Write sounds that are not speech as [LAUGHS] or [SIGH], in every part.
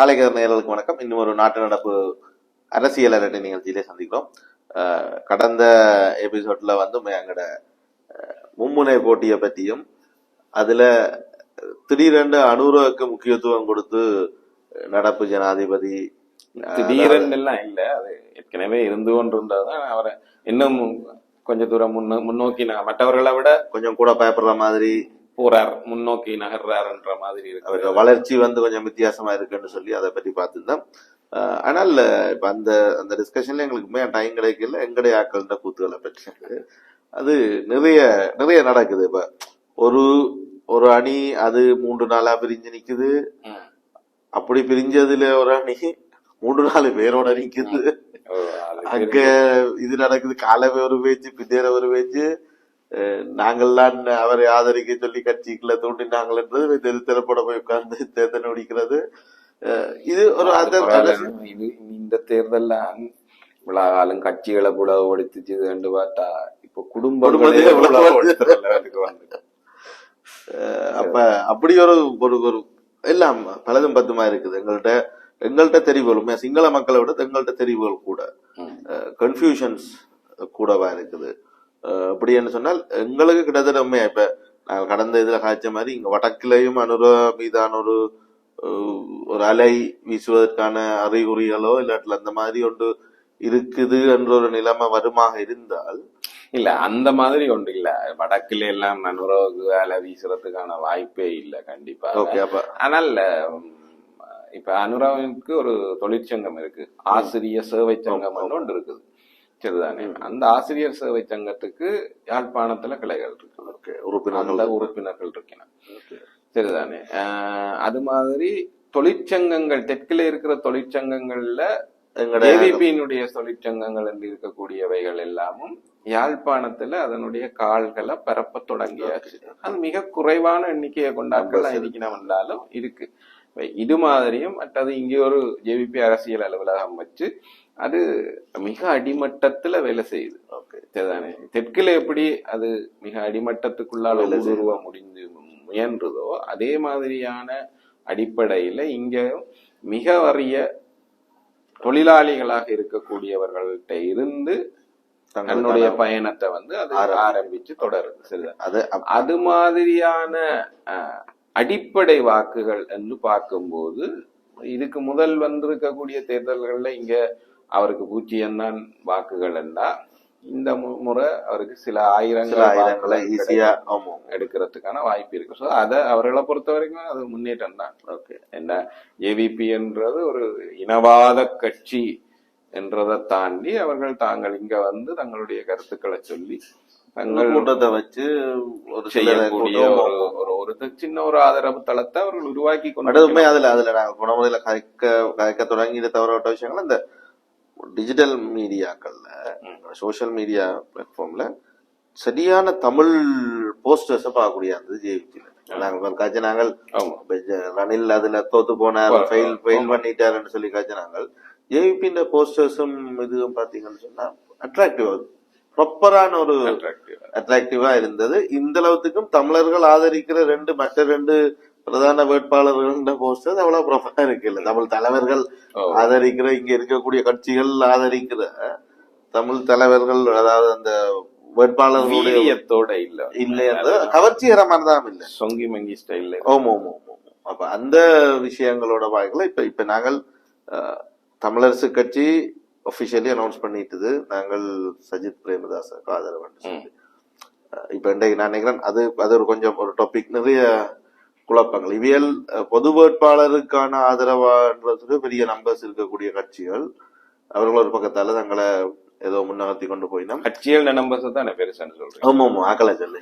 காலைகர் நேயர்களுக்கு வணக்கம். இன்னும் ஒரு நாட்டு நடப்பு அரசியல் அரட்டை நிகழ்ச்சியிலே சந்திக்கிறோம். கடந்த எபிசோட்ல வந்து எங்களோட மும்முனை போட்டியை பற்றியும் அதுல திடீரென்று அனுரவுக்கு முக்கியத்துவம் கொடுத்து நடப்பு ஜனாதிபதி திடீரென்று எல்லாம் இல்ல. அது ஏற்கனவே இருந்து கொண்டிருந்ததுதான். அவரை இன்னும் கொஞ்ச தூரம் முன்ன முன்னோக்கி ந- மற்றவர்களை விட கொஞ்சம் கூட பயப்படுற மாதிரி போறார் முன்னோக்கி நகர்றாருன்ற மாதிரி இருக்கு. வளர்ச்சி வந்து கொஞ்சம் வித்தியாசமா இருக்குன்னு சொல்லி அதை பற்றி பார்த்துருந்தோம் ஆனால் இப்ப அந்த அந்த டிஸ்கஷன்ல எங்களுக்கு உண்மையா டைம் கிடைக்கல. எங்களுடைய ஆக்கள்ன்ற கூத்துகளை பற்றி. அது நிறைய நிறைய நடக்குது. இப்ப ஒரு ஒரு அணி அது மூன்று நாளா பிரிஞ்சு நிக்குது. ம். அப்படி பிரிஞ்சதுல ஒரு அணி மூன்று நாலு பேரோட நிக்குது. அங்க இது நடக்குது. காலவே ஒரு பேச்சு பின்னேற ஒரு பேச்சு. அஹ், நாங்கள்லாம் அவரை ஆதரிக்க சொல்லி கட்சிக்குள்ள தூண்டினாங்கன்றது தெரு தெருப்பட போய் உட்கார்ந்து தேர்தல் முடிக்கிறது அஹ், இது ஒரு. இது இந்த தேர்தல்ல விழாகாலம் கட்சிகளை புலவடுத்துச்சு ரெண்டு பார்த்தா இப்ப. அஹ், அப்ப அப்படி ஒரு ஒரு ஒரு எல்லாம் பலதும் பத்துமா இருக்குது எங்கள்கிட்ட எங்கள்கிட்ட தெரிவுகள் உண்மையா சிங்கள மக்களை விட எங்கள்கிட்ட தெரிவுகள் கூட. கன்ஃபியூஷன்ஸ் கூடவா இருக்குது அஹ் அப்படின்னு சொன்னால் எங்களுக்கு கிட்டத்தட்ட உண்மையா இப்ப நாங்கள் கடந்த இதுல காய்ச்ச மாதிரி இங்க வடக்கிலையும் அனுர மீதான ஒரு ஒரு அலை வீசுவதற்கான அறிகுறிகளோ இல்லாட்டில் அந்த மாதிரி ஒன்று இருக்குது என்ற ஒரு நிலைமை வருமாக இருந்தால் இல்ல அந்த மாதிரி ஒன்று இல்ல. வடக்குல எல்லாம் நான் உறவுக்கு வேலை வீசுறதுக்கான வாய்ப்பே இல்ல கண்டிப்பா. ஓகே அப்ப ஆனால் இப்ப அனுராவிற்கு ஒரு தொழிற்சங்கம் இருக்கு. ஆசிரியர் சேவை சங்கம் ஒன்று இருக்குது. சரிதானே அந்த ஆசிரியர் சேவை சங்கத்துக்கு யாழ்ப்பாணத்துல கிளைகள் இருக்கு. உறுப்பினர்கள் உறுப்பினர்கள் இருக்கின்றன சரிதானே. அது மாதிரி தொழிற்சங்கங்கள் தெற்கில இருக்கிற தொழிற்சங்கங்கள்ல எங்கட ஜேவிபியினுடைய தொழிற்சங்கங்கள் என்று இருக்கக்கூடியவைகள் எல்லாமும் யாழ்ப்பாணத்துல அதனுடைய கால்களை பரப்ப தொடங்கியாச்சு. அது மிக குறைவான எண்ணிக்கையை கொண்டாட்கள் இருக்கணும் என்றாலும் இருக்கு. இது மாதிரியும் மற்றது இங்கே ஒரு ஜேவிபி அரசியல் அலுவலகம் வச்சு அது மிக அடிமட்டத்துல வேலை செய்யுது. ஓகே. சரிதானே தெற்குல எப்படி அது மிக அடிமட்டத்துக்குள்ளால ஊடுருவ முடிந்து முயன்றதோ அதே மாதிரியான அடிப்படையில இங்க மிக வறிய தொழிலாளிகளாக இருக்கக்கூடியவர்கள்ட்ட இருந்து தன்னுடைய பயணத்தை வந்து அது ஆரம்பிச்சு. தொடருது. சரிதான் அது அது மாதிரியான அடிப்படை வாக்குகள் என்று பார்க்கும்போது இதுக்கு முதல் வந்திருக்கக்கூடிய தேர்தல்கள்ல இங்க அவருக்கு பூஜ்ஜியம் தான் வாக்குகள் என்றா இந்த முறை அவருக்கு சில ஆயிரங்கள் ஈஸியா எடுக்கிறதுக்கான வாய்ப்பு இருக்கு. ஸோ அதை அவர்களை பொறுத்த வரைக்கும் அது முன்னேற்றம் தான் ஓகே. என்ன? ஏவிபி என்றது ஒரு இனவாத கட்சி என்றதை தாண்டி அவர்கள் தாங்கள் இங்க வந்து தங்களுடைய கருத்துக்களை சொல்லி தங்கள் கூட்டத்தை வச்சு ஒரு செய்யக்கூடிய ஒரு ஒரு ஒரு சின்ன ஒரு ஆதரவு தளத்தை அவர்கள் உருவாக்கி கொண்டு அதுல அதுல நாங்க போன முறையில கதைக்க கதைக்க தொடங்கிட தவிர விட்ட விஷயங்கள். இந்த டிஜிட்டல் மீடியாக்கள்ல சோஷியல் மீடியா பிளாட்ஃபார்ம்ல சரியான தமிழ் போஸ்டர்ஸை பார்க்கக்கூடிய அந்த ஜேவிபியில் நாங்கள் காய்ச்ச நாங்கள் ஆமா. இப்ப ஜ- ரணில் அதுல தோத்து போனார் ஃபெயில் ஃபெயில் பண்ணிட்டாருன்னு சொல்லி காய்ச்ச நாங்கள். ஜேவிபின்ற போஸ்டர்ஸும் இதுவும் பாத்தீங்கன்னு சொன்னா அட்ராக்டிவ் ப்ராப்பரான ஒரு attractive. அட்ராக்டிவா இருந்தது. இந்த அளவுக்கும் தமிழர்கள் ஆதரிக்கிற ரெண்டு மற்ற ரெண்டு பிரதான வேட்பாளர்கள் போஸ்டர் அவ்வளவு ப்ரொஃபா இருக்கு இல்ல. தமிழ் தலைவர்கள். ஆதரிக்கிற இங்க இருக்கக்கூடிய கட்சிகள் ஆதரிக்கிற தமிழ் தலைவர்கள் அதாவது அந்த வேட்பாளர்களுடைய வீரியத்தோட இல்ல. இல்லைன்றது கவர்ச்சிகரமானதான் இல்ல. சொங்கி மங்கி ஸ்டைல்ல ஓம் ஓம் ஓம் ஓம். அப்ப அந்த விஷயங்களோட வாய்களை இப்ப இப்ப நாங்கள் தமிழரசு கட்சி ஒபிஷியலி அனௌன்ஸ் பண்ணிட்டுது. நாங்கள் சஜித் பிரேமதாஸுக்கு ஆதரவு இப்ப இன்றைக்கு நான் நினைக்கிறேன் அது அது ஒரு கொஞ்சம் ஒரு டாபிக் நிறைய குழப்பங்கள். இவியல் பொது வேட்பாளருக்கான ஆதரவான்றது பெரிய நம்பர்ஸ் இருக்கக்கூடிய கட்சிகள் அவர்கள் ஒரு பக்கத்தால தங்களை ஏதோ முன்னகர்த்தி கொண்டு போயினோம். கட்சிகள் நம்பர்ஸ் தான் பெருசான்னு சொல்றேன் ஆமா ஆமா ஆக்கலை சொல்லு.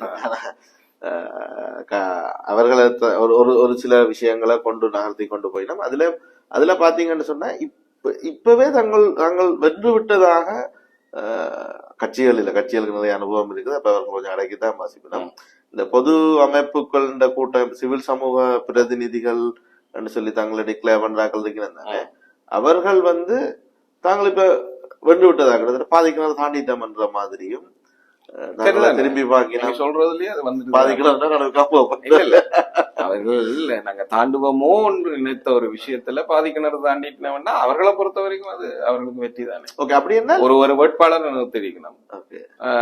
அவர்களை ஒரு ஒரு சில விஷயங்களை கொண்டு நகர்த்தி கொண்டு போயினோம். அதுல அதுல பாத்தீங்கன்னு சொன்னா இப்ப இப்பவே தங்கள் தாங்கள் வென்று விட்டதாக கட்சிகள் இல்ல. கட்சிகளுக்கு நிறைய அனுபவம் இருக்குது. அப்ப அவர்கள் கொஞ்சம் அடக்கித்தான் வாசிக்கணும். இந்த பொது அமைப்புகள் இந்த கூட்டம் சிவில் சமூக பிரதிநிதிகள் என்று சொல்லி தங்களை டிக்ளேர் பண்றாக்கள் இருக்கிறாங்க அவர்கள் வந்து தாங்கள் இப்ப வென்று விட்டதாக கிட்டத்தட்ட பாதிக்கிணறு என்ற மாதிரியும் திரும்பி பாக்கினா சொல்றதுலயே அது வந்து இல்ல நாங்க தாண்டுவோமோ என்று நினைத்த ஒரு விஷயத்துல பாதி கிணறு தாண்டிட்டோம்னா அவர்களை பொறுத்த வரைக்கும் அது அவர்களுக்கு வெற்றி தானே. ஓகே ஒரு ஒரு வேட்பாளர் நிறுத்திருக்கணும்.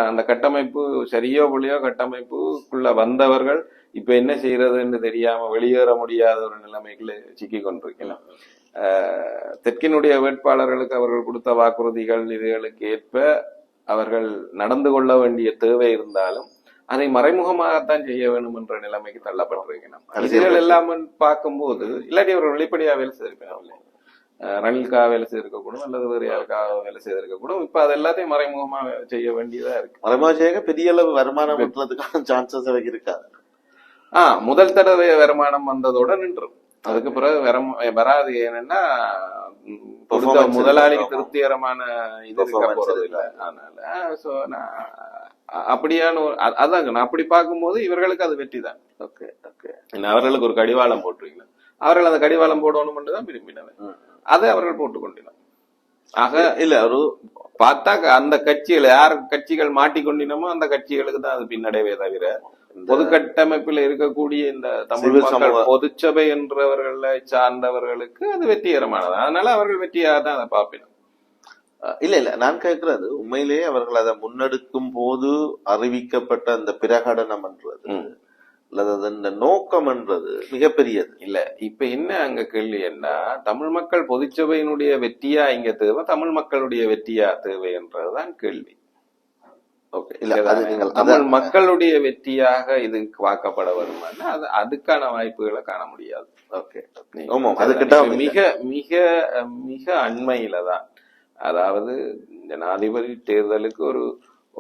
அந்த கட்டமைப்பு சரியோ புள்ளியோ கட்டமைப்புக்குள்ள வந்தவர்கள் இப்ப என்ன செய்யறதுன்னு தெரியாம வெளியேற முடியாத ஒரு நிலைமைக்குள்ள சிக்கி கொண்டிருக்கலாம் தெற்கினுடைய வேட்பாளர்களுக்கு அவர்கள் கொடுத்த வாக்குறுதிகள் இதுகளுக்கு ஏற்ப அவர்கள் நடந்து கொள்ள வேண்டிய தேவை இருந்தாலும் அதை மறைமுகமாகத்தான் செய்ய வேண்டும் என்ற நிலைமைக்கு தள்ளப்பட்டிருக்கணும் அரசியல் எல்லாம் பார்க்கும்போது இல்லாட்டி அவர்கள் வெளிப்படையா வேலை செய்திருக்கிறாங்க ரணிலுக்காக வேலை செய்திருக்கக்கூடும் அல்லது வேறு யாருக்காக வேலை செய்திருக்கக்கூடும். இப்ப அது எல்லாத்தையும் மறைமுகமா செய்ய வேண்டியதா இருக்கு. மறைமுக பெரிய அளவு வருமானம் வெட்டுறதுக்கான சான்சஸ் [LAUGHS] இருக்காது. ஆ முதல் தடவை வருமானம் வந்ததோட நின்றும். அதுக்கு பிறகு வரம் வராது. Performance முதலாளிக்கு. திருப்திகரமான இது போறது இல்ல. அதனால சோ நான் அப்படியான ஒரு அதாங்க நான் அப்படி பார்க்கும்போது இவர்களுக்கு அது வெற்றி தான். ஓகே ஓகே அவர்களுக்கு ஒரு கடிவாளம் போட்டிருக்கணும் அவர்கள் அந்த கடிவாளம் போடணும் தான் விரும்பினவன். அதை அவர்கள் போட்டுக் கொண்டினோம் ஆக இல்ல ஒரு பார்த்தா அந்த கட்சிகள் யார் கட்சிகள் மாட்டிக்கொண்டினமோ அந்த கட்சிகளுக்கு தான் அது பின்னடைவே தவிர பொது கட்டமைப்பில் இருக்கக்கூடிய இந்த தமிழ் பொதுச்சபை என்றவர்களை சார்ந்தவர்களுக்கு அது வெற்றிகரமானது. அதனால அவர்கள் வெற்றியாக தான் அதை பார்ப்பினோம். இல்ல இல்ல. நான் கேட்கிறது உண்மையிலேயே அவர்கள் அதை முன்னெடுக்கும் போது அறிவிக்கப்பட்ட அந்த பிரகடனம் என்றது. அல்லது அந்த நோக்கம் என்றது மிகப்பெரியது. இல்ல இப்ப என்ன அங்க கேள்வி என்ன? தமிழ் மக்கள் பொதுச்சபையினுடைய வெற்றியா இங்க தேவை தமிழ் மக்களுடைய வெற்றியா தேவை என்றதுதான் கேள்வி ஓகே இல்ல அது நீங்கள் தமிழ் மக்களுடைய வெற்றியாக இது வாக்கப்பட வருமானா அது அதுக்கான வாய்ப்புகளை காண முடியாது. ஓகே அதுக்கிட்ட மிக மிக மிக அண்மையில தான். அதாவது ஜனாதிபதி தேர்தலுக்கு ஒரு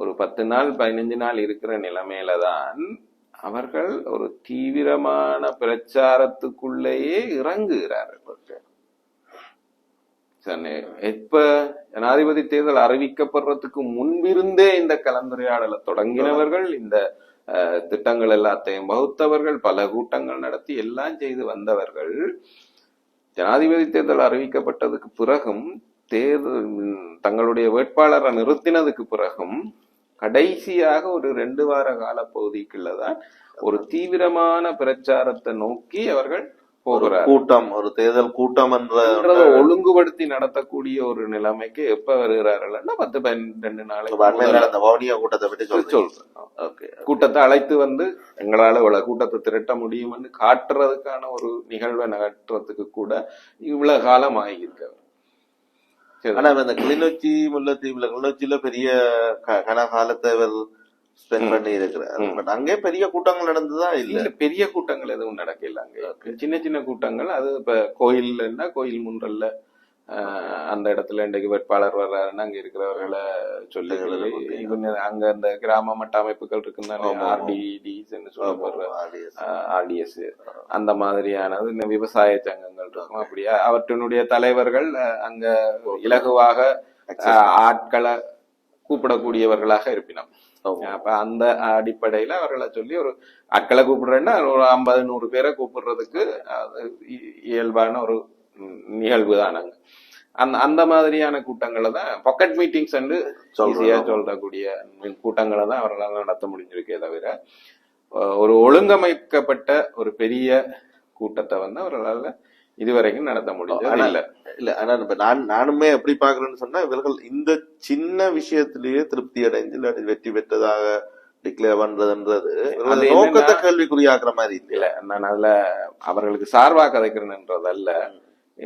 ஒரு பத்து நாள் பதினஞ்சு நாள் இருக்கிற நிலைமையில தான் அவர்கள் ஒரு தீவிரமான பிரச்சாரத்துக்குள்ளேயே இறங்குகிறார்கள். சரி, எப்ப ஜனாதிபதி தேர்தல் அறிவிக்கப்படுறதுக்கு முன்பிருந்தே இந்த கலந்துரையாடலை தொடங்கினவர்கள் இந்த அஹ், திட்டங்கள் எல்லாத்தையும் வகுத்தவர்கள் பல கூட்டங்கள் நடத்தி எல்லாம் செய்து வந்தவர்கள் ஜனாதிபதி தேர்தல் அறிவிக்கப்பட்டதுக்கு பிறகும் தேர்தல் தங்களுடைய வேட்பாளரை நிறுத்தினதுக்கு பிறகும் கடைசியாக ஒரு ரெண்டு வார கால பகுதிக்குள்ளதான் ஒரு தீவிரமான பிரச்சாரத்தை நோக்கி அவர்கள் போகிறார். கூட்டம் ஒரு தேர்தல் கூட்டம் என்ற ஒழுங்குபடுத்தி நடத்தக்கூடிய ஒரு நிலைமைக்கு எப்ப வருகிறார்கள்னா பத்து பன்னிரண்டு நாளைக்கு நடந்த வவுனியா கூட்டத்தை பற்றி சொல்றேன். கூட்டத்தை அழைத்து வந்து எங்களால இவ்வளவு கூட்டத்தை திரட்ட முடியும்னு காட்டுறதுக்கான ஒரு நிகழ்வை நகற்றுறதுக்கு கூட இவ்வளவு காலம் ஆகியிருக்கு. அவர். சரி. ஆனா இந்த கிளிநொச்சி முல்லைத்தீவுல கிளிநொச்சியில பெரிய க- கனகாலத்தை அவர் ஸ்பெண்ட் பண்ணி இருக்கிறார். பட் அங்கே பெரிய கூட்டங்கள் நடந்ததா இல்ல? பெரிய கூட்டங்கள் எதுவும் நடக்கல அங்க. சின்ன சின்ன கூட்டங்கள். அது இப்ப கோயில்னா கோயில் முன்றல்ல. அந்த இடத்துல இன்றைக்கு வேட்பாளர் வர்றாருன்னா அங்க இருக்கிறவர்களை சொல்லி இவங்க அங்க அந்த கிராம மட்ட அமைப்புகள். ஆர்டிடிஸ் சொல்லப்படுற. ஆர்டிஎஸ். அந்த மாதிரியானது இந்த விவசாய சங்கங்கள் இருக்கும். அப்படியா? அவற்றினுடைய தலைவர்கள் அங்க இலகுவாக ஆட்களை கூப்பிடக்கூடியவர்களாக இருப்பினோம். அப்ப அந்த அடிப்படையில அவர்களை சொல்லி ஒரு ஆட்களை கூப்பிடுறேன்னா ஒரு ஐம்பது நூறு பேரை கூப்பிடுறதுக்கு அது இயல்பான ஒரு நிகழ்வு தான் அங்க. அந்த அந்த மாதிரியான கூட்டங்களை தான் பாக்கெட் மீட்டிங்ஸ் சொல்றோம். ஈஸியா சொல்றக்கூடிய கூட்டங்களை தான் அவர்களால் நடத்த முடிஞ்சிருக்கே தவிர ஒரு ஒழுங்கமைக்கப்பட்ட ஒரு பெரிய கூட்டத்தை வந்து அவர்களால இதுவரைக்கும் நடத்த ஆனா- இல்ல. இல்ல ஆனா இப்ப நான் நானுமே எப்படி பாக்குறேன்னு சொன்னா இவர்கள் இந்த சின்ன விஷயத்திலேயே திருப்தி அடைஞ்சு இல்லாட்டி வெற்றி பெற்றதாக டிக்ளேர் பண்றதுன்றது நோக்கத்தை கேள்விக்குறியாக்குற மாதிரி இல்ல இல்ல நான் அதுல அவர்களுக்கு சார்பா கதைக்கிறேன்றதல்ல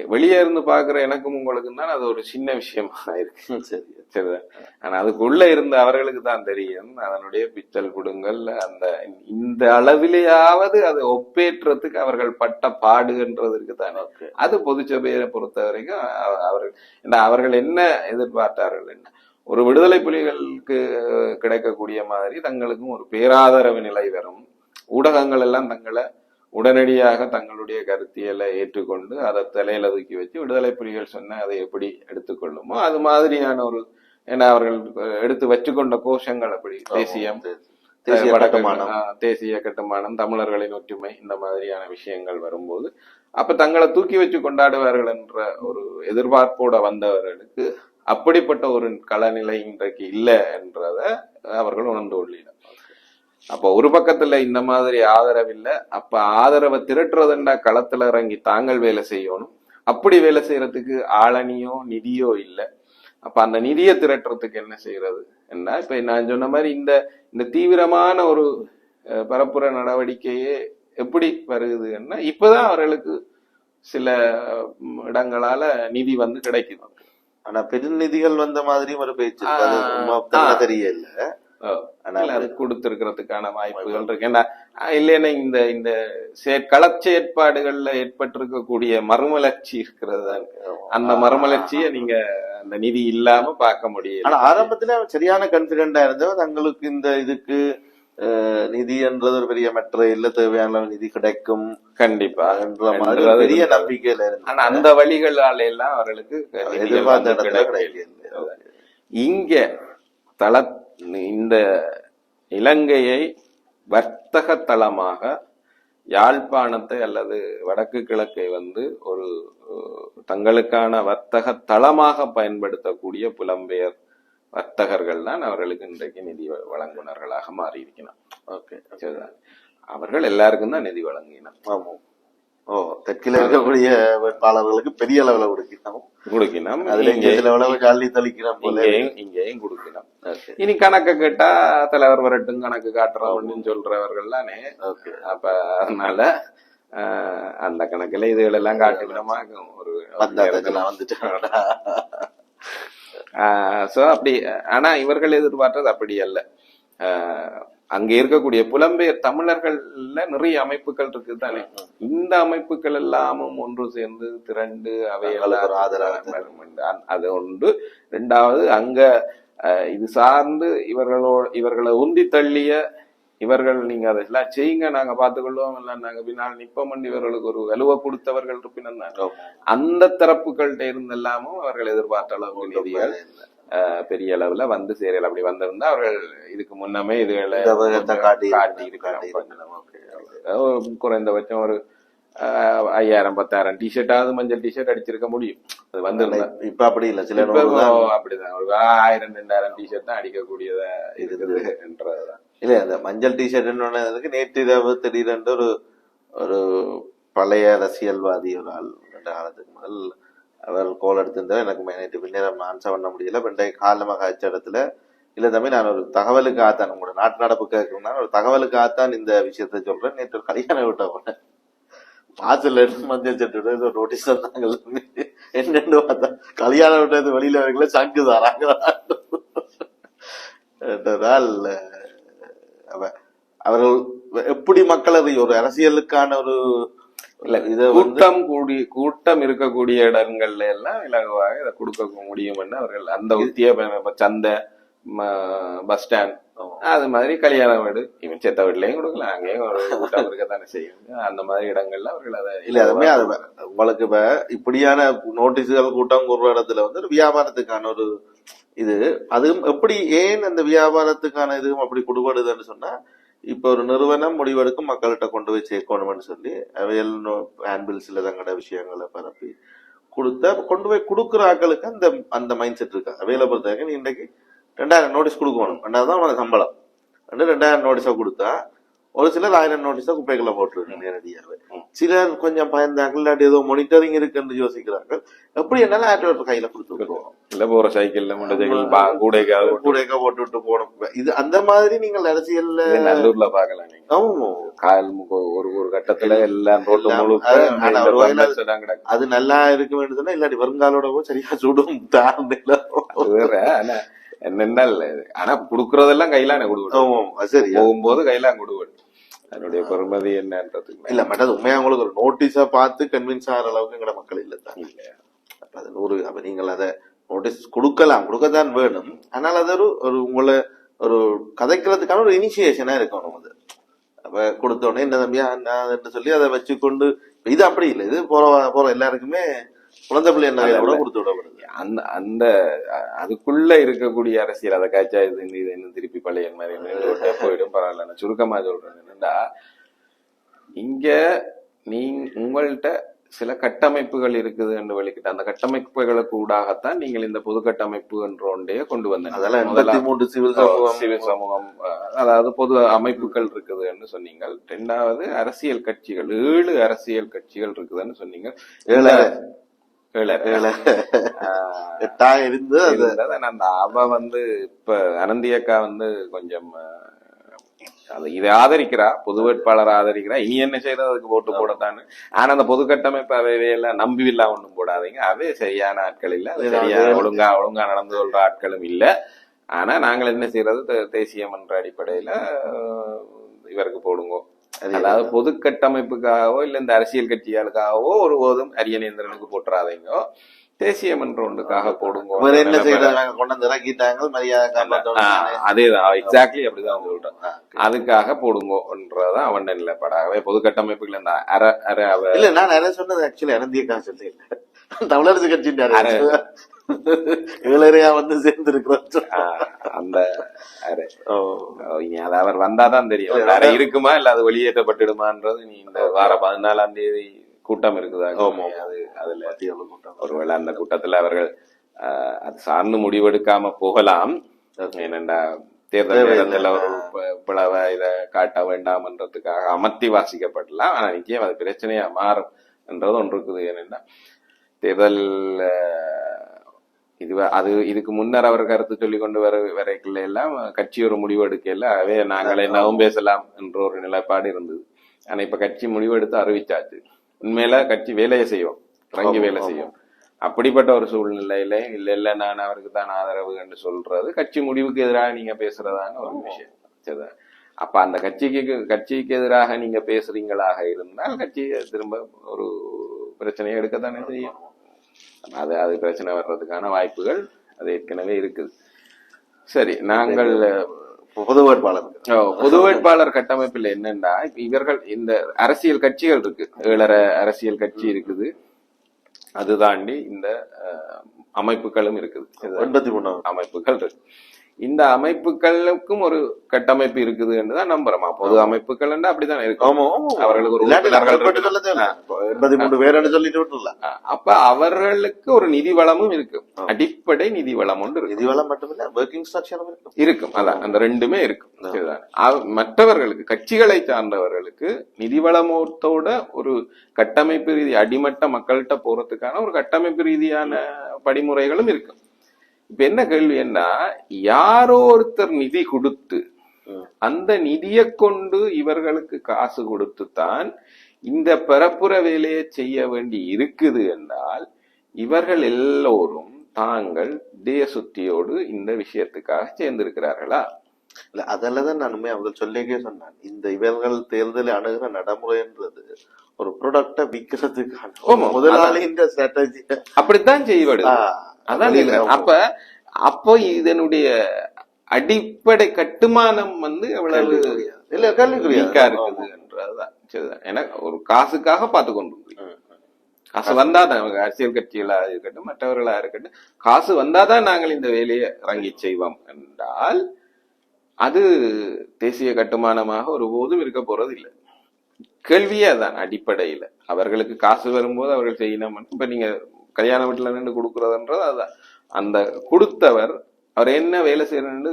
வெளியே இருந்து பாக்குற எனக்கும் உங்களுக்கும் தான் அது ஒரு சின்ன விஷயமா இருக்கு சரி சரிதான் ஆனா அதுக்குள்ள இருந்த அவர்களுக்கு தான் தெரியும். அதனுடைய பித்தல் குடுங்கள் அந்த இந்த அளவிலேயாவது அதை ஒப்பேற்றத்துக்கு அவர்கள் பட்ட பாடுன்றதற்கு தானே. அது பொதுச்சபையை பொறுத்த வரைக்கும் அவ- அவர்கள் அவர்கள் என்ன எதிர்பார்த்தார்கள் என்ன? ஒரு விடுதலை புலிகளுக்கு கிடைக்கக்கூடிய மாதிரி தங்களுக்கும் ஒரு பேராதரவு நிலை வரும். ஊடகங்கள் எல்லாம் தங்களை உடனடியாக தங்களுடைய கருத்தியலை ஏற்றுக்கொண்டு அதை தலையில தூக்கி வச்சு விடுதலை புலிகள் சொன்ன அதை எப்படி எடுத்துக்கொள்ளுமோ அது மாதிரியான ஒரு ஏன்னா அவர்கள் எடுத்து வச்சுக்கொண்ட கோஷங்கள் அப்படி. தேசியம் தேசிய கட்டுமானம். ஆ, தேசிய கட்டுமானம் தமிழர்களின் ஒற்றுமை இந்த மாதிரியான விஷயங்கள் வரும்போது அப்ப தங்களை தூக்கி வச்சு கொண்டாடுவார்கள் என்ற ஒரு எதிர்பார்ப்போட வந்தவர்களுக்கு அப்படிப்பட்ட ஒரு களநிலை இன்றைக்கு இல்லை என்றத அவர்கள் உணர்ந்து கொள்ளினர். அப்ப ஒரு பக்கத்துல இந்த மாதிரி ஆதரவு இல்ல அப்ப ஆதரவை திரட்டுறதுண்டா களத்துல இறங்கி தாங்கள் வேலை செய்யணும். அப்படி வேலை செய்யறதுக்கு ஆளணியோ நிதியோ இல்ல. அப்ப அந்த நிதியை திரட்டுறதுக்கு என்ன செய்யறது? என்ன? இப்ப நான் சொன்ன மாதிரி இந்த இந்த தீவிரமான ஒரு பரப்புற நடவடிக்கையே எப்படி வருகுதுன்னா இப்பதான் அவர்களுக்கு சில இடங்களால நிதி வந்து கிடைக்குது. ஆனா பெருநிதிகள் வந்த மாதிரியும் ஒரு பேச்சு. தெரியல. இல்ல, அது கொடுத்திருக்கிறதுக்கான வாய்ப்புகள் இருக்கு. ஏன்னா இல்லைன்னா இந்த இந்த செயற்- களச் செயற்பாடுகள்ல ஏற்பட்டிருக்கக்கூடிய மறுமலர்ச்சி இருக்கிறது தான். அந்த மறுமலர்ச்சியை நீங்க அந்த நிதி இல்லாம பார்க்க முடியல. ஆனா ஆரம்பத்துல சரியான கான்பிடண்டா இருந்தவன். தங்களுக்கு இந்த இதுக்கு அஹ், நிதி என்றது ஒரு பெரிய மெட்ர இல்ல. தேவையான நிதி கிடைக்கும். கண்டிப்பா. பெரிய. நம்பிக்கையில ஆனா அந்த வழிகளால எல்லாம் அவர்களுக்கு எதிர்பார்த்த. கிடைக்கல. இங்க தள இந்த இலங்கையை வர்த்தக தளமாக யாழ்ப்பாணத்தை அல்லது வடக்கு கிழக்கை வந்து ஒரு தங்களுக்கான வர்த்தக தளமாக பயன்படுத்தக்கூடிய புலம்பெயர் வர்த்தகர்கள் தான் அவர்களுக்கு இன்றைக்கு நிதி வழங்குனர்களாக மாறி இருக்கணும் ஓகே. அவர்கள் எல்லாருக்கும் தான் நிதி வழங்கினோம் ஆமா ஓ தெற்கில இருக்கக்கூடிய வேட்பாளர்களுக்கு பெரிய அளவுல கொடுக்கணும் கொடுக்கணும் அதுல இங்க சில அளவு ஜாலி தளிக்கிறோம் போல இங்கேயும் கொடுக்கணும் இனி கணக்கு கேட்டா தலைவர் வரட்டும் கணக்கு காட்டுறோம்னு சொல்றவர்கள் தானே. அப்ப அதனால ஆஹ், அந்த கணக்குல இதுகள் எல்லாம் காட்டுவிடமா ஒரு வந்தா நான் வந்துட்டேன் சோ அப்படி ஆனா இவர்கள் எதிர்பார்த்தது அப்படி அல்ல. ஆஹ், அங்க இருக்கக்கூடிய புலம்பெயர் தமிழர்கள்ல நிறைய அமைப்புகள் இருக்கு தானே? இந்த அமைப்புகள் எல்லாமும் ஒன்று சேர்ந்து திரண்டு ஒரு ஆதரவு அது ஒன்று ரெண்டாவது அங்க இது சார்ந்து இவர்களோ இவர்களை உந்தி தள்ளிய இவர்கள் நீங்க அதெல்லாம் செய்யுங்க நாங்க பார்த்துக்கொள்வோம் இல்ல நாங்க பின்னால் நிப்பம் இவர்களுக்கு ஒரு வலுவை கொடுத்தவர்கள் இருப்பினும் தான். அந்த தரப்புகள்கிட்ட இருந்தெல்லாமும் அவர்கள் எதிர்பார்த்த அஹ், பெரிய அளவுல வந்து சேரல. அப்படி வந்திருந்தா அவர்கள் இதுக்கு முன்னமே இதுகளை காட்டி காட்டி ஒரு குறைந்தபட்சம் ஒரு ஐயாயிரம் பத்தாயிரம் டிஷர்ட்டாவது மஞ்சள் டிஷர்ட் அடிச்சிருக்க முடியும். அது வந்திருந்தா. இப்ப அப்படி இல்ல. சில அப்படிதான். ஒரு ஆயிரம் ரெண்டாயிரம் டிஷர்ட் தான் அடிக்கக்கூடியதா இருக்குது. என்றதுதான் இல்ல அந்த மஞ்சள் டிஷர்ட் என்னதுக்கு நேற்று இரவு திடீரென்று ஒரு ஒரு பழைய அரசியல்வாதி ஒரு ஆள் ரெண்டு காலத்துக்கு முதல் அவர் கோல் எடுத்திருந்தார் எனக்கு நேற்று பின்னேரம் ஆன்சர் பண்ண முடியல. பெண்டை காலமாக காய்ச்ச இடத்துல இல்லை தம்பி நான் ஒரு தகவலுக்கு ஆத்தான் உங்களோட நாட்டு நடப்பு கேட்கணும்னா ஒரு தகவலுக்கு ஆத்தான் இந்த விஷயத்த சொல்றேன். நேற்று ஒரு கல்யாணம் விட்ட போனேன். வாசல்ல இருந்து மஞ்சள் சட்டு ஏதோ நோட்டீஸ் தந்தாங்க என்னன்னு பார்த்தா கல்யாணம் விட்டது வெளியில வரைக்கும் சங்கு தராங்க. அவ- அவர்கள் எப்படி மக்கள் அதை ஒரு அரசியலுக்கான ஒரு இல்ல இதை கூட்டம் கூடி கூட்டம் இருக்கக்கூடிய இடங்கள்ல எல்லாம் இலகுவாக இதை கொடுக்க முடியும்னு அவர்கள் அந்த உத்திய சந்தை பஸ் ஸ்டாண்ட் அது மாதிரி கல்யாண வீடு இவன் செத்த வீட்லயும் கொடுக்கலாம். அங்கேயும் ஒரு கூட்டம் [LAUGHS] இருக்கத்தானே செய்யும். அந்த மாதிரி இடங்கள்ல அவர்கள் அதை இல்ல அதுமே அது உங்களுக்கு இப்ப இப்படியான நோட்டீஸுகள் கூட்டம் கூடுற இடத்துல வந்து ஒரு வியாபாரத்துக்கான ஒரு இது அதுவும் எப்படி ஏன் அந்த வியாபாரத்துக்கான இதுவும் அப்படி கொடுபடுதுன்னு சொன்னா இப்போ ஒரு நிறுவனம் முடிவெடுக்கும் மக்கள்கிட்ட கொண்டு போய் சேர்க்கணும்னு சொல்லி அவையல் ஹேண்ட்பில்ஸில் தங்களோட விஷயங்களை பரப்பி கொடுத்தா கொண்டு போய் கொடுக்குற ஆட்களுக்கு அந்த அந்த மைண்ட் செட் இருக்கு. அவையில பொறுத்தவரைக்கும் நீ இன்றைக்கு ரெண்டாயிரம் நோட்டீஸ் கொடுக்கணும். ரெண்டாயிரம் உனக்கு சம்பளம். ரெண்டு ரெண்டாயிரம் நோட்டீஸாக கொடுத்தா ஒரு சிலர் ஆயிரம் நோட்டீஸை குப்பைக்குள்ள போட்டுருக்காங்க நேரடியாவே சிலர் கொஞ்சம் பயந்தாங்க இல்லாட்டி ஏதோ மானிட்டரிங் இருக்குன்னு யோசிக்கிறார்கள். எப்படி என்னாலும் ஆயிரத்தி கையில கொடுத்து விட்டுருவோம் இல்ல போற சைக்கிள்ல போட்டு கூடைக்க போட்டு விட்டு போகணும். இது அந்த மாதிரி நீங்கள் அரசியல்ல நல்லூர்ல பாக்கலாம் நீங்க. ஆமா கால் ஒரு ஒரு கட்டத்துல எல்லாம் ரோட்டு முழுக்க அது- கிடக்கு. நல்லா இருக்க வேண்டியதுன்னா இல்லாட்டி வருங்காலோட சரியா சுடும் அது வேற ஆனா என்னென்ன. ஆனா குடுக்கறதெல்லாம் கையிலான கொடுக்கணும் சரி. போகும்போது கையிலான் கொடுக்கணும் அதனுடைய பெருமதி என்னன்றதுக்கு இல்ல மற்றது உண்மையா உங்களுக்கு ஒரு நோட்டீஸா பார்த்து கன்வின்ஸ் ஆகிற அளவுக்கு எங்கட மக்கள் இல்ல தான். அது நூறு அப்ப நீங்கள் அதை நோட்டீஸ் கொடுக்கலாம் கொடுக்கத்தான் வேணும். ஆனால் அது ஒரு ஒரு உங்களை ஒரு கதைக்கிறதுக்கான ஒரு இனிஷியேஷனா இருக்கணும் அது. அப்ப கொடுத்த உடனே என்ன தம்பியா நான் என்று சொல்லி அதை வச்சுக்கொண்டு இப்ப இது அப்படி இல்லை. இது போற போற எல்லாருக்குமே குழந்தை பிள்ளை என்ன கூட கொடுத்து விடப்படுது அந்த அந்த அதுக்குள்ள இருக்கக்கூடிய அரசியல் அதை காய்ச்சா இது இது இன்னும் திருப்பி பழைய மாதிரி போயிடும் பரவாயில்ல. சுருக்கமா சொல்றேன் என்னடா இங்க நீ உங்கள்கிட்ட சில கட்டமைப்புகள் இருக்குது என்று வெளிக்கிட்ட அந்த கட்டமைப்புகளுக்கு ஊடாகத்தான் நீங்கள் இந்த பொது கட்டமைப்பு என்ற ஒன்றையே கொண்டு வந்தீங்க. சிவில் சமூகம். சிவில் சமூகம் அதாவது பொது அமைப்புகள் இருக்குது என்று சொன்னீங்க ரெண்டாவது அரசியல் கட்சிகள் ஏழு அரசியல் கட்சிகள் இருக்குதுன்னு சொன்னீங்க. ஏழரை. இருந்து அவ வந்து இப்ப அனந்தி அக்கா வந்து கொஞ்சம் அது இதை ஆதரிக்கிறா பொது வேட்பாளர் ஆதரிக்கிறா. இனி என்ன செய்யறது? அதுக்கு ஓட்டு போடத்தான்னு. ஆனா அந்த பொது கட்டமைப்பு அவையெல்லாம் நம்பி இல்லா ஒண்ணும் போடாதீங்க. அது சரியான ஆட்கள் இல்ல. அது சரியான ஒழுங்கா ஒழுங்கா நடந்து கொள்ற ஆட்களும் இல்ல. ஆனா நாங்கள் என்ன செய்யறது? தே- தேசியம் என்ற அடிப்படையில இவருக்கு போடுங்க. அதாவது பொது கட்டமைப்புக்காகவோ இல்ல இந்த அரசியல் கட்சிகளுக்காகவோ ஒருபோதும் அரியநேந்திரனுக்கு போட்டுறாதீங்க தேசியம் என்ற ஒன்றுக்காக போடுங்க. வேற என்ன செய்யறாங்க கொண்டு வந்து இறக்கிட்டாங்க மரியாதை அதேதான். எக்ஸாக்ட்லி அப்படிதான் சொல்றேன் அதுக்காக போடுங்கன்றதான் அவன் நிலைப்பாடாகவே பொது கட்டமைப்புகள் இந்த அற அற இல்ல நான் நிறைய சொன்னது ஆக்சுவலி அனந்திய காசு இல்ல. தமிழரசு கட்சி ஏழரையா வந்து சேர்ந்து இருக்கிறோம் ஆஹ் அந்த அறை அது அவர் வந்தாதான் தெரியும். அறை இருக்குமா? இல்ல அது வெளியேற்றப்பட்டுடுமான்றது நீ இந்த வார பதினாலாம் தேதி கூட்டம் இருக்குதா. அது அதுல ஒருவேளை அந்த கூட்டத்துல அவர்கள் அது சார்ந்து முடிவெடுக்காம போகலாம். ஏனென்றா தேர்தல் நேரத்துல பிளவ இத காட்ட வேண்டாம்ன்றதுக்காக அமர்த்தி வாசிக்கப்படலாம். ஆனா நிச்சயம் அது பிரச்சனையா மாறும். என்றது ஒன்று இருக்குது. ஏனென்றா தேர்தல் இது அது இதுக்கு முன்னர் அவர் கருத்து சொல்லி கொண்டு வர வரைக்குள்ள எல்லாம் கட்சி ஒரு முடிவு எடுக்கல அவே நாங்கள் என்னவும் பேசலாம் என்ற ஒரு நிலைப்பாடு இருந்தது. ஆனா இப்ப கட்சி முடிவெடுத்து அறிவிச்சாச்சு. உண்மையில கட்சி வேலையை செய்யும். இறங்கி வேலை செய்யும். அப்படிப்பட்ட ஒரு சூழ்நிலையில இல்ல இல்ல நான் அவருக்கு தான் ஆதரவு என்று சொல்றது கட்சி முடிவுக்கு எதிராக நீங்க பேசுறதான ஒரு விஷயம். சரிதான். அப்ப அந்த கட்சிக்கு கட்சிக்கு எதிராக நீங்க பேசுறீங்களாக இருந்தால் கட்சி திரும்ப ஒரு பிரச்சனையை எடுக்கத்தானே செய்யும். அது அது பிரச்சனை வர்றதுக்கான வாய்ப்புகள் அது ஏற்கனவே இருக்குது. சரி நாங்கள் பொது வேட்பாளர். பொது வேட்பாளர் கட்டமைப்பில் என்னன்னா இவர்கள் இந்த அரசியல் கட்சிகள் இருக்கு. ஏழரை அரசியல் கட்சி இருக்குது. அது தாண்டி இந்த அமைப்புகளும் இருக்குது. எண்பத்தி மூணாவது. அமைப்புகள் இருக்கு. இந்த அமைப்புகளுக்கும் ஒரு கட்டமைப்பு இருக்குது என்றுதான் நம்புறோமா. பொது அமைப்புகள் அப்படிதான் இருக்கும். அவர்களுக்கு ஒரு அப்ப அவர்களுக்கு ஒரு நிதி வளமும் இருக்கு அடிப்படை நிதி வளம் ஒன்று இருக்கு நிதி வளம் மட்டுமில்ல ஒர்க்கிங் ஸ்ட்ரக்சரும் இருக்கும். இருக்கும். அதான் அந்த ரெண்டுமே இருக்கும். மற்றவர்களுக்கு கட்சிகளை சார்ந்தவர்களுக்கு நிதி வளமோத்தோட ஒரு கட்டமைப்பு ரீதி அடிமட்ட மக்கள்கிட்ட போறதுக்கான ஒரு கட்டமைப்பு ரீதியான படிமுறைகளும் இருக்கும். இப்ப என்ன கேள்வி என்ன யாரோ ஒருத்தர் நிதி கொடுத்து. அந்த நிதியை கொண்டு இவர்களுக்கு காசு கொடுத்துத்தான் இந்த பரப்புற வேலையை செய்ய வேண்டி இருக்குது என்றால் இவர்கள் எல்லோரும் தாங்கள் தேசுத்தியோடு இந்த விஷயத்துக்காக சேர்ந்திருக்கிறார்களா இல்ல அதெல்லாம் நான் உண்மையா அவங்க சொல்லிக்கே சொன்னான் இந்த இவர்கள் தேர்தலை அணுகிற நடைமுறைன்றது ஒரு ப்ராடக்ட விக்கிறதுக்கான ஆமா. முதலாளியின் ஸ்ட்ராட்டஜி அப்படித்தான் செய்வது அதான். அப்ப அப்போ இதனுடைய அடிப்படை கட்டுமானம் வந்து எவ்வளவு இல்ல கேள்விக்குரியா வீக்கா இருக்குதுன்றதுதான் சரிதான். ஏன்னா ஒரு காசுக்காக பார்த்து கொண்டு காசு வந்தாதான் அரசியல் கட்சிகளா இருக்கட்டும் மற்றவர்களா இருக்கட்டும் காசு வந்தாதான் நாங்கள் இந்த வேலையை இறங்கி செய்வோம் என்றால் அது தேசிய கட்டுமானமாக ஒருபோதும் இருக்க போறது இல்லை கேள்வியே அதான் அடிப்படையில. அவர்களுக்கு காசு வரும்போது அவர்கள் செய்யணும். இப்ப நீங்க கல்யாண வீட்டுல நின்று கொடுக்கறதுன்றது அதுதான் அந்த கொடுத்தவர் அவர் என்ன வேலை செய்யணும்னு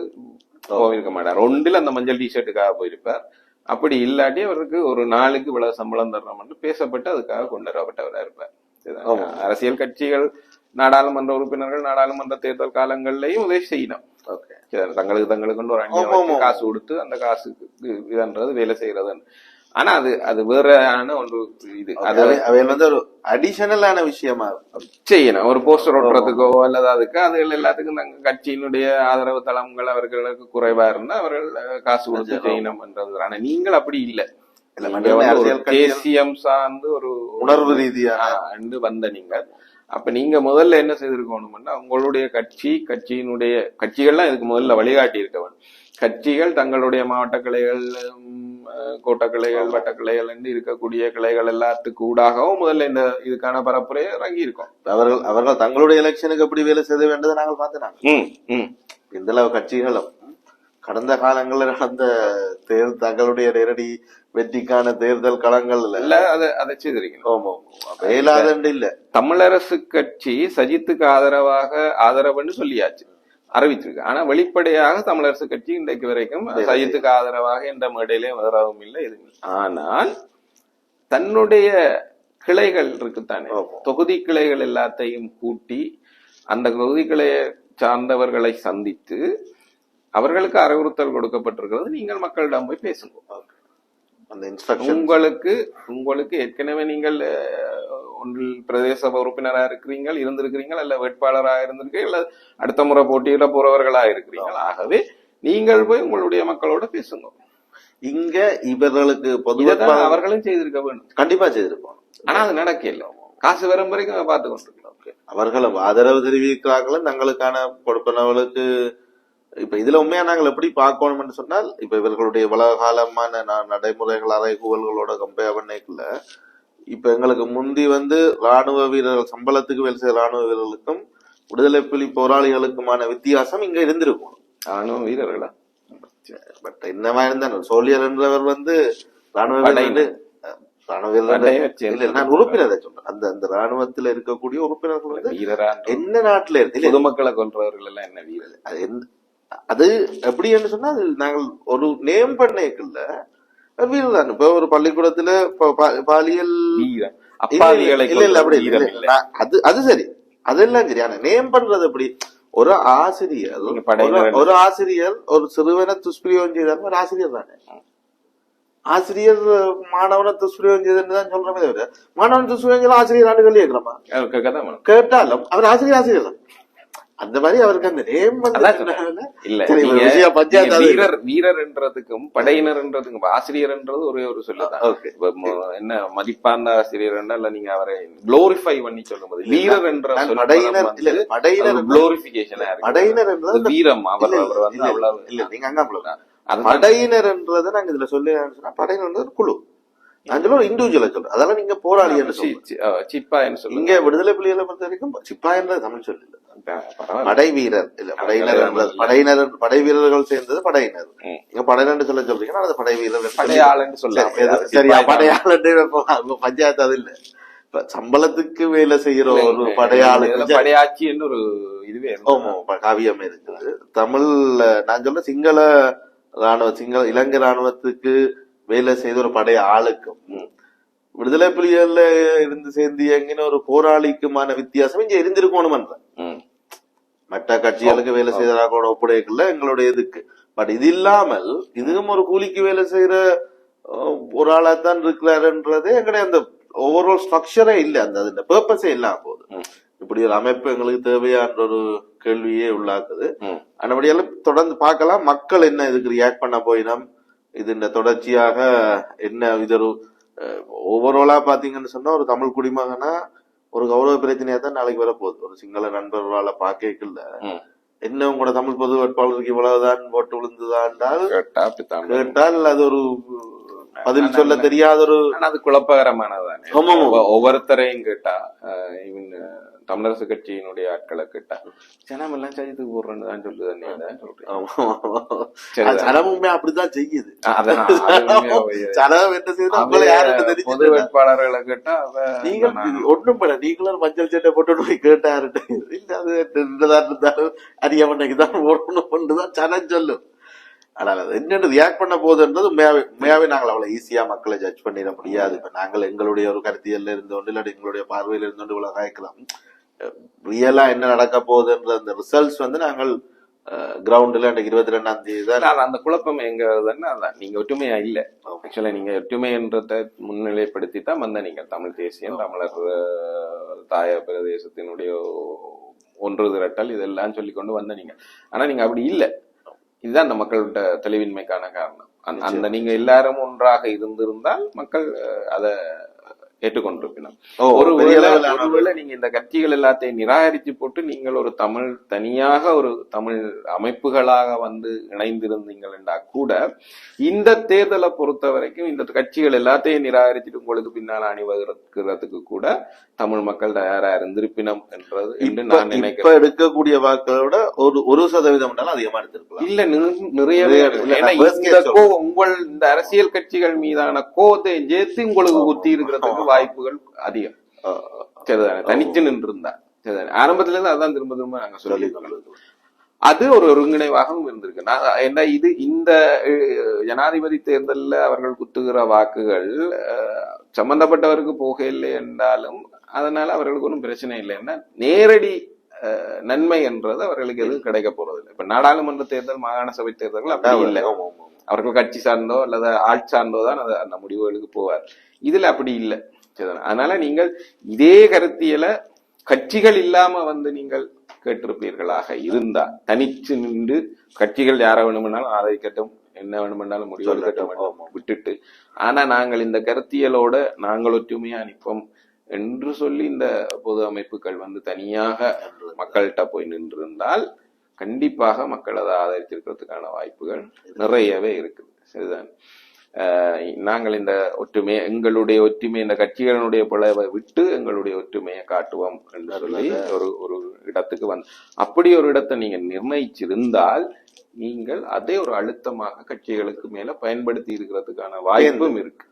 போயிருக்க மாட்டார். ஒன்றில் அந்த மஞ்சள் டிஷர்ட்டுக்காக போயிருப்பார். அப்படி இல்லாட்டி அவருக்கு ஒரு நாளுக்கு இவ்வளவு சம்பளம் தரணும்னு பேசப்பட்டு அதுக்காக கொண்டு வரப்பட்டவரா இருப்பார். அரசியல் கட்சிகள் நாடாளுமன்ற உறுப்பினர்கள் நாடாளுமன்ற தேர்தல் காலங்கள்லயும் உதவி செய்யணும். தங்களுக்கு தங்களுக்கு ஒரு ஆமா. காசு கொடுத்து அந்த காசுக்கு இதுன்றது வேலை செய்யறதுன்னு. ஆனா அது அது வேறான ஒரு இது. அது அவையில் வந்து ஒரு அடிஷனலான விஷயமா. செய்யணும். ஒரு போஸ்டர் ஒட்டுறதுக்கோ அல்லது அதுக்கு அது எல்லாத்துக்கும் நாங்க கட்சியினுடைய ஆதரவு தளங்கள் அவர்களுக்கு குறைவா இருந்தா அவர்கள் காசு கொடுத்து செய்யணும்ன்றது ஆனா நீங்கள் அப்படி இல்ல. தேசியம் சார்ந்து ஒரு உணர்வு ரீதியா. அண்டு வந்த நீங்க அப்ப நீங்க முதல்ல என்ன செய்திருக்கணும்னா உங்களுடைய கட்சி கட்சியினுடைய கட்சிகள்லாம் இதுக்கு முதல்ல வழிகாட்டி இருக்கவன் கட்சிகள் தங்களுடைய மாவட்ட கிளைகள் கோட்ட கிளைகள் வட்ட கிளைகள் இருக்கக்கூடிய கிளைகள் எல்லாத்துக்கு ஊடாகவும் முதல்ல இந்த இதுக்கான பரப்புரையை இறங்கி இருக்கும் அவர்கள் அவர்கள் தங்களுடைய எலெக்ஷனுக்கு எப்படி வேலை செய்ய வேண்டியதை நாங்கள் பார்த்து. இந்த அளவு கட்சிகளும் கடந்த காலங்களில் நடந்த தேர்தல் தங்களுடைய நேரடி வெற்றிக்கான தேர்தல் களங்கள்ல இல்ல. அதை அதை இயலாதண்டு இல்ல தமிழரசு கட்சி சஜித்துக்கு ஆதரவாக ஆதரவுன்னு சொல்லியாச்சு. அறிவிச்சிருக்கு ஆனா வெளிப்படையாக தமிழரசு கட்சி இன்றைக்கு வரைக்கும் சஜித்துக்கு ஆதரவாக எந்த மேடையிலே வரவும் இல்லை எதுவும். ஆனால் தன்னுடைய கிளைகள் இருக்குத்தானே. தொகுதி கிளைகள் எல்லாத்தையும் கூட்டி அந்த தொகுதி கிளையை சார்ந்தவர்களை சந்தித்து அவர்களுக்கு அறிவுறுத்தல் கொடுக்கப்பட்டிருக்கிறது. நீங்கள் மக்களிடம் போய் பேசுங்க. உங்களுக்கு உங்களுக்கு ஏற்கனவே நீங்கள் ஒன்றில் பிரதேச உறுப்பினராக இருக்கிறீங்கள் இருந்திருக்கிறீங்கள் அல்ல வேட்பாளராக இருந்திருக்கீங்க அல்ல அடுத்த முறை போட்டியிட போறவர்களா இருக்கிறீர்கள். ஆகவே நீங்கள் போய் உங்களுடைய மக்களோட பேசுங்க. இங்க இவர்களுக்கு பொது இதைத்தான் வேட்பாளர் அவர்களும் செய்திருக்க வேண்டும். கண்டிப்பா செய்திருப்போம். ஆனா அது நடக்கல. காசு வரும் வரைக்கும் பார்த்து கொண்டிருக்கலாம் அவர்களும் ஆதரவு தெரிவிக்கிறார்களும் தங்களுக்கான கொடுப்பனவர்களுக்கு இப்ப இதுல உண்மையா நாங்கள் எப்படி பார்க்கணும்னு சொன்னால் இப்ப இவர்களுடைய உலக காலமான நடைமுறைகள் அறைகூவல்களோட கம்பேர் பண்ணிக்கல இப்ப எங்களுக்கு முந்தி வந்து ராணுவ வீரர்கள் சம்பளத்துக்கு வேலை செய்த ராணுவ வீரர்களுக்கும் விடுதலை புலி போராளிகளுக்குமான வித்தியாசம் இங்க இருந்திருக்கும். நானும் வீரர்களா? பட் என்னவா இருந்தாலும் சோழியர் என்றவர் வந்து ராணுவ அஹ், ராணுவ வீரர் படையை வந்து- சேர்ந்த இல்ல நான் உறுப்பினரை சொல்றேன் அந்த அந்த ராணுவத்துல இருக்கக்கூடிய உறுப்பினர்கள் என்ன நாட்டுல இருக்கு பொதுமக்களை கொன்றவர்கள் எல்லாம் என்ன வீரர் அது அது எப்படின்னு சொன்னா நாங்கள் ஒரு நேம் பண்ணேக்குள்ள தான். இப்ப ஒரு பள்ளிக்கூடத்துல பாலியல் இல்ல, இல்ல அப்படி இல்ல. அது அது சரி. அதெல்லாம் சரி. ஆனா நேம் பண்றது எப்படி? ஒரு ஆசிரியர் ஒரு- ஆசிரியர் ஒரு சிறுவனை துஷ்பிரயோகம் செய்தாலும் ஒரு ஆசிரியர் தானே? ஆசிரியர் மாணவனை துஷ்பிரயோகம் செய்தன்னு தான் சொல்றமே தவிர மாணவன் துஷ்பிரயோகம் ஆசிரியர் கேட்கிறோமா? அவருக்கு கதை வேணும். கேட்டாலும் அவர் ஆசிரியர் ஆசிரியர் தான். அந்த மாதிரி அவருக்கு அந்த நேம். இல்ல நீங்க- வீரர் வீரர்ன்றதுக்கும் படையினர்ன்றதுக்கும் ஆசிரியர்ன்றது ஒரே ஒரு சொல்லுதான் என்ன மதிப்பான ஆசிரியர் இல்ல நீங்க அவரை குளோரிஃபை பண்ணி சொல்லும்போது வீரர் என்ற படையினர் இல்ல படையினர் குளோரிபிகேஷனா இருக்கு படையினர் என்றால் அது வீரம் அவர் அவர் வந்து அவ்வளவு இல்ல நீங்க அங்க படையினர் என்றதை நாங்க இதுல சொல்லி படையினர் ஒரு குழு. நான் சொல்ல இண்டிவிஜுவலை சொல்றேன். அதெல்லாம் நீங்க போராளி என்று சி- சொல்லுங்க. சி- அஹ் சிப்பான்னு சொல்லுங்க. இங்க விடுதலை புலிகளை பொறுத்த வரைக்கும் சிப்பாய் என்ற தமிழ் சொல்லி. படை வீரர் இல்ல. படையினர். படையினர் படை வீரர்கள் சேர்ந்தது படையினர். நீங்க படையினர் சொல்ல சொல்றீங்கன்னா அது படை வீரர் என்று சொல்லி- சரியா படையாளர் பஞ்சாயத்து அது இல்ல. இப்ப சம்பளத்துக்கு வேலை செய்யற ஒரு படையாளர் இதுல படையாட்சின்னு ஒரு இதுவே காவியம் இருக்குது. தமிழ்ல நான் சொல்ல சிங்கள ராணுவ சிங்கள இலங்கை ராணுவத்துக்கு வேலை செய்த ஒரு படை ஆளுக்கும். விடுதலை புலிகள்ல இருந்து சேர்ந்து இயங்கின ஒரு போராளிக்குமான வித்தியாசம் இங்க இருந்திருக்கணும் ம். மற்ற கட்சிகளுக்கு வேலை செய்ததாக ஒப்படைக்கல எங்களுடைய இதுக்கு. பட் இது இல்லாமல் இதுவும் ஒரு கூலிக்கு வேலை செய்யற ஒரு ஆளாத்தான் இருக்கிறாருன்றதே எங்களுடைய அந்த ஓவரால் ஸ்ட்ரக்சரே இல்ல. அந்த அந்த பர்பஸே இல்லாம போகுது. இப்படி ஒரு அமைப்பு எங்களுக்கு தேவையான ஒரு கேள்வியே உள்ளாக்குது. ம். அந்தபடியால தொடர்ந்து பார்க்கலாம். மக்கள் என்ன இதுக்கு ரியாக்ட் பண்ண போயினோம்? இது இந்த தொடர்ச்சியாக என்ன இது ஒரு ஓவராலா பாத்தீங்கன்னு சொன்னா ஒரு தமிழ் குடிமகனா ஒரு கௌரவ பிரச்சனையா தான் நாளைக்கு வரப்போகுது. ஒரு சிங்கள நண்பர்களால பாக்கல. என்ன உங்களோட தமிழ் பொது வேட்பாளருக்கு இவ்வளவுதான் ஓட்டு அப்படித்தான் கேட்டால் அது ஒரு பதில் சொல்ல தெரியாத ஒரு அது குழப்பகரமானதானே? ஒவ்வொருத்தரையும் கேட்டா இவன் தமிழரசு கட்சியினுடைய ஆட்களை கேட்டா ஜனம் எல்லாம் சஜித்துக்கு போடுறேன்னு தான் சொல்லுது தான் சொல்றேன். சரிதான். சனமுமே அப்படித்தான் செய்யுது. என்ன யாருக்கு பொது தெரிஞ்சு வேட்பாளர்களை கேட்டா நீங்கள் ஒண்ணும் பண்ண நீங்களும் மஞ்சள் சட்டை போட்டு போய் கேட்டாருட்டு இல்ல அது நின்றதா இருந்தாலும் அரியவனைக்கு தான் ஓடணும் தான் சனம் சொல்லும். ஆனால் அது என்னென்னு ரியாக்ட் பண்ண போகுதுன்றது உண்மையாவே உண்மையாவே நாங்கள் அவ்வளவு ஈஸியா மக்களை ஜட்ஜ் பண்ணிட முடியாது. இப்ப நாங்கள் எங்களுடைய ஒரு கருத்தியல்ல இருந்தோண்டு இல்லாட்டி எங்களுடைய பார்வையில இருந்தோண்டு இவ்வளவு காய்க்கலாம். ரியலா என்ன நடக்க போகுதுன்ற அந்த ரிசல்ட்ஸ் வந்து நாங்கள் கிரவுண்ட்ல அன்றைக்கு இருபத்தி ரெண்டாம் தேதி தான் அந்த குழப்பம் எங்க அதான் நீங்க ஒற்றுமையா இல்ல. ஆக்சுவலா நீங்க ஒற்றுமைன்றத முன்னிலைப்படுத்தி தான் வந்த நீங்க தமிழ் தேசியம் தமிழர் தாய பிரதேசத்தினுடைய ஒன்று திரட்டல் இதெல்லாம் சொல்லி கொண்டு வந்த நீங்க ஆனா நீங்க அப்படி இல்ல. இதுதான் அந்த மக்கள்கிட்ட தெளிவின்மைக்கான காரணம். அந்த- அந்த நீங்க எல்லாரும் ஒன்றாக இருந்திருந்தால் மக்கள் அத பெரிய ஒருவேளை நீங்க இந்த கட்சிகள் எல்லாத்தையும் நிராகரிச்சு போட்டு நீங்கள் ஒரு தமிழ் தனியாக ஒரு தமிழ் அமைப்புகளாக வந்து இணைந்திருந்தீங்கள் என்றா கூட இந்த தேர்தலை பொறுத்த வரைக்கும் இந்த கட்சிகள் எல்லாத்தையும் நிராகரிச்சுட்டு உங்களுக்கு பின்னால் அணிவகுக்கிறதுக்கு கூட தமிழ் மக்கள் தயாரா இருந்திருப்பினம் என்றது என்று இப்ப நான் இப்ப நினைக்கிறேன் எடுக்கக்கூடிய வாக்களோட ஒரு ஒரு சதவீதம் அதிகமா எடுத்திருக்கலாம். இல்ல நிறைய ஏன்னா உங்கள் இந்த அரசியல் கட்சிகள் மீதான கோத்தை ஜெயித்து உங்களுக்கு குத்தி இருக்கிறதுக்கு வாய்ப்புகள் அதிகம். சரிதானே? தனிச்சு நின்று இருந்தா சரிதானே? ஆரம்பத்துல இருந்து அதான் திரும்ப திரும்ப நாங்க சொல்லி அது ஒரு ஒருங்கிணைவாகவும் இருந்திருக்கு. நான் என்ன இது இந்த ஜனாதிபதி தேர்தல்ல அவர்கள் குத்துகிற வாக்குகள் சம்பந்தப்பட்டவருக்கு போகவில்லை என்றாலும் அதனால அவர்களுக்கு ஒன்றும் பிரச்சனை இல்லை என்ன நேரடி நன்மை என்றது அவர்களுக்கு எதுவும் கிடைக்க போறதில்லை இப்ப நாடாளுமன்ற தேர்தல் மாகாண சபை தேர்தல்கள் அப்படி இல்லை. அவர்கள் கட்சி சார்ந்தோ அல்லது ஆள் சார்ந்தோ தான் அது அந்த முடிவுகளுக்கு போவார் இதுல அப்படி இல்லை? அதனால நீங்கள் இதே கருத்தியல கட்சிகள் இல்லாம வந்து நீங்கள் கேட்டிருப்பீர்களாக இருந்தா தனிச்சு நின்று கட்சிகள் யார வேணுமென்னாலும் ஆதரிக்கட்டும் என்ன வேணுமென்னாலும் முடிவு. எடுக்கட்டும். விட்டுட்டு ஆனா நாங்கள் இந்த கருத்தியலோட நாங்கள் ஒற்றுமையா நிற்போம் என்று சொல்லி இந்த பொது அமைப்புகள் வந்து தனியாக மக்கள்கிட்ட போய் நின்றிருந்தால் கண்டிப்பாக மக்கள் அதை ஆதரிச்சிருக்கிறதுக்கான வாய்ப்புகள் நிறையவே இருக்குது. சரிதான். நாங்கள் இந்த ஒற்றுமையை எங்களுடைய ஒற்றுமை இந்த கட்சிகளுடைய பிளவை விட்டு எங்களுடைய ஒற்றுமையை காட்டுவோம் என்று சொல்லி ஒரு ஒரு இடத்துக்கு வந்து அப்படி ஒரு இடத்தை நீங்க நிர்ணயிச்சிருந்தால் நீங்கள் அதே ஒரு அழுத்தமாக கட்சிகளுக்கு மேல பயன்படுத்தி இருக்கிறதுக்கான வாய்ப்பும் இருக்கு.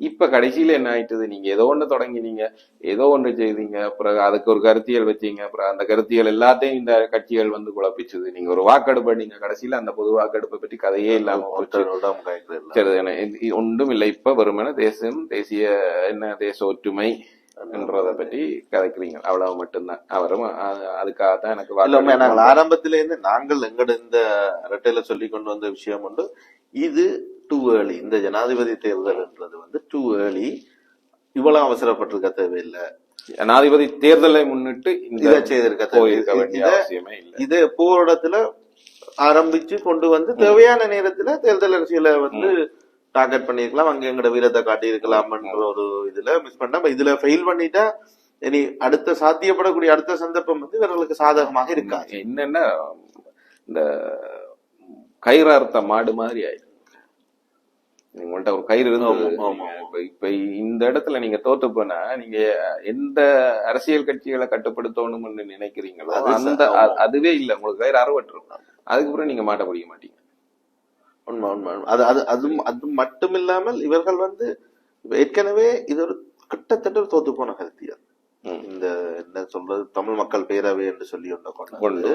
இப்ப கடைசியில என்ன ஆயிட்டது? நீங்க ஏதோ ஒண்ணு தொடங்கினீங்க ஏதோ ஒண்ணு செய்தீங்க அப்புறம் அதுக்கு ஒரு கருத்தியல் வச்சீங்க அப்புறம் அந்த கருத்தியல் எல்லாத்தையும் இந்த கட்சிகள் வந்து குழப்பிச்சது. நீங்க ஒரு வாக்கெடுப்பு நீங்க கடைசியில அந்த பொது வாக்கெடுப்பை பத்தி கதையே இல்லாம ஒன்றும் இல்லை. இப்ப வெறுமனே தேசம் தேசிய என்ன தேச ஒற்றுமை என்றதை பற்றி கதைக்கிறீங்க. அவ்வளவு மட்டும்தான். அவரும் அதுக்காகத்தான் எனக்கு இல்ல நாங்கள் வாக்களிக்கணும். ஆரம்பத்தில இருந்து நாங்கள் எங்கட இந்த இரட்டையில சொல்லி கொண்டு வந்த விஷயம் உண்டு. இது டூ ஏர்லி இந்த ஜனாதிபதி தேர்தல்ன்றது வந்து டூ ஏர்லி இவ்வளவு அவசரப்பட்டிருக்க தேவையில்லை. ஜனாதிபதி தேர்தலை முன்னிட்டு இதை செய்திருக்க போயிருக்க வேண்டிய இதை அவசியமே இல்லை. இதை போராட்டத்துல ஆரம்பிச்சு கொண்டு வந்து தேவையான நேரத்துல தேர்தல் அரசியலை வந்து டார்கெட் பண்ணிருக்கலாம் அங்க எங்கட வீரத்தை காட்டியிருக்கலாம்ன்ற ஒரு இதுல மிஸ் பண்ண இதுல ஃபெயில் பண்ணிட்டா இனி அடுத்த சாத்தியப்படக்கூடிய அடுத்த சந்தர்ப்பம் வந்து இவர்களுக்கு சாதகமாக இருக்காது. என்னன்னா இந்த கயிறு அறுத்த மாடு மாதிரி ஆயிடும் உங்கள்ட்ட ஒரு கயிறு ஆமா. இப்ப இந்த இடத்துல நீங்க தோத்து போனா நீங்க எந்த அரசியல் கட்சிகளை கட்டுப்படுத்தணும்னு நினைக்கிறீங்களோ அந்த அதுவே இல்ல உங்களுக்கு கயிறு அறுவட்டுரும் அதுக்கப்புறம் நீங்க மாட்ட முடிய மாட்டீங்க உண்மை உண்மை. அது அது அது அது மட்டும் இல்லாமல் இவர்கள் வந்து ஏற்கனவே இது ஒரு கிட்டத்தட்ட ஒரு தோத்து போன கருத்தியல். இந்த என்ன சொல்றது தமிழ் மக்கள் பேரவை என்று சொல்லி ஒண்ணு கொண்டு.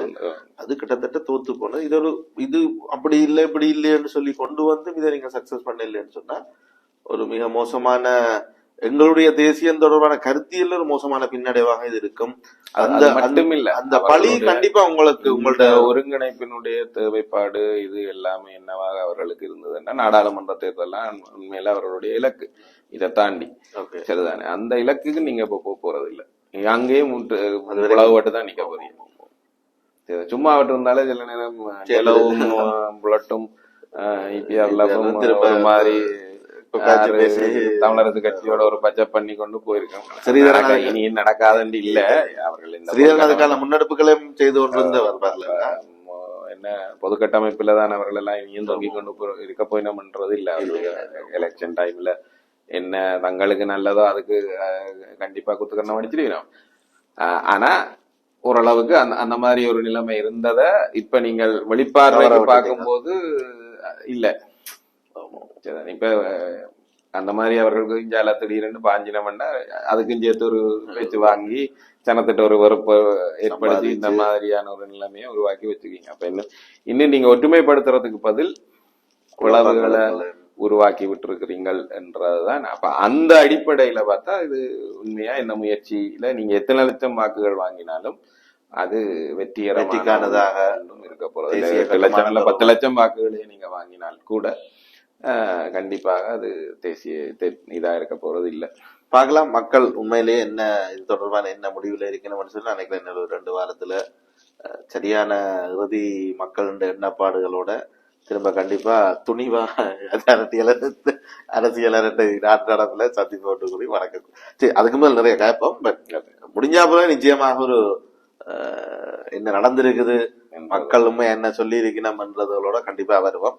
அது கிட்டத்தட்ட தோத்து போனது இது ஒரு இது அப்படி இல்லை இப்படி இல்லைன்னு சொல்லி கொண்டு வந்து இதை நீங்க சக்சஸ் பண்ண இல்லைன்னு சொன்னா ஒரு மிக மோசமான எங்களுடைய தேசியம் தொடர்பான கருத்தியல் ஒரு மோசமான பின்னடைவாக இது இருக்கும். அந்த அது மட்டும் இல்ல அந்த பழி கண்டிப்பா உங்களுக்கு உங்கள்ட்ட ஒருங்கிணைப்பினுடைய தேவைப்பாடு இது எல்லாமே என்னவாக அவர்களுக்கு இருந்ததுன்னா நாடாளுமன்ற தேர்தலாம் உண்மையில அவர்களுடைய இலக்கு. இதை தாண்டி. சரிதானே? அந்த இலக்குக்கு நீங்க இப்ப போக போறது இல்ல அங்கேயே உழவுட்டு தான் நிக்க போறீங்க. சும்மா விட்டு இருந்தாலே சில நேரம் செலவும் புலட்டும் இபிஆர் மாதிரி தமிழரசு கட்சியோட ஒரு பச்சை பண்ணி கொண்டு போயிருக்கோம். ஸ்ரீதரன் இனி நடக்காதுன்னு இல்ல. அவர்கள் ஸ்ரீதரன் அதுக்கான முன்னெடுப்புகளையும் செய்து கொண்டிருந்தவர் என்ன பொது கட்டமைப்புல தான் அவர்கள் எல்லாம் இனியும் தொங்கிக் கொண்டு இருக்க போயினோம்ன்றது இல்ல. எலெக்ஷன் டைம்ல என்ன தங்களுக்கு நல்லதோ அதுக்கு கண்டிப்பா குத்துக்கண்ணம் அடிச்சிருக்கணும் ஆனா ஓரளவுக்கு அந்த அந்த மாதிரி ஒரு நிலைமை இருந்தத இப்ப நீங்கள் விட்டுட்டீங்க. பார்க்கும்போது இல்ல. சரிதானே? இப்ப அந்த மாதிரி அவர்களுக்கு இஞ்சால திடீர்னு பாஞ்சினம்னா அதுக்கும் சேர்த்து ஒரு பேச்சு வாங்கி ஜனத்திட்ட ஒரு வெறுப்பை ஏற்படுத்தி இந்த. மாதிரியான ஒரு நிலைமையை உருவாக்கி வச்சுக்கீங்க அப்ப இன்னும் இன்னும் நீங்க ஒற்றுமைப்படுத்துறதுக்கு பதில் உழவுகளை உருவாக்கி விட்டுருக்கிறீங்கள் என்றதுதான் அப்ப அந்த அடிப்படையில பார்த்தா இது உண்மையா இந்த முயற்சியில நீங்க எத்தனை லட்சம் வாக்குகள் வாங்கினாலும் அது வெற்றிகரமான வெற்றிக்கானதாக ஒன்றும் இருக்க போறது லட்சம் பத்து லட்சம் வாக்குகளை நீங்க வாங்கினால் கூட கண்டிப்பாக அது தேசிய தே- இதா இருக்க போறது இல்ல. பார்க்கலாம் மக்கள் உண்மையிலேயே என்ன இது தொடர்பான என்ன முடிவுல இருக்கணும்னு சொல்லி நினைக்கிறேன். இன்னும் ஒரு ரெண்டு வாரத்துல சரியான இறுதி மக்களின் எண்ணப்பாடுகளோட திரும்ப கண்டிப்பா துணிவா அரசியல் அரசியல் அரட்டை நாட்டு நடப்புல சத்தி போட்டு கூடி வணக்கம். சரி அதுக்கு மேல நிறைய கேட்போம் பட் முடிஞ்சா போல நிச்சயமாக ஒரு என்ன நடந்திருக்குது மக்கள் உண்மை என்ன சொல்லி இருக்கணும்ன்றதோட கண்டிப்பா வருவோம்.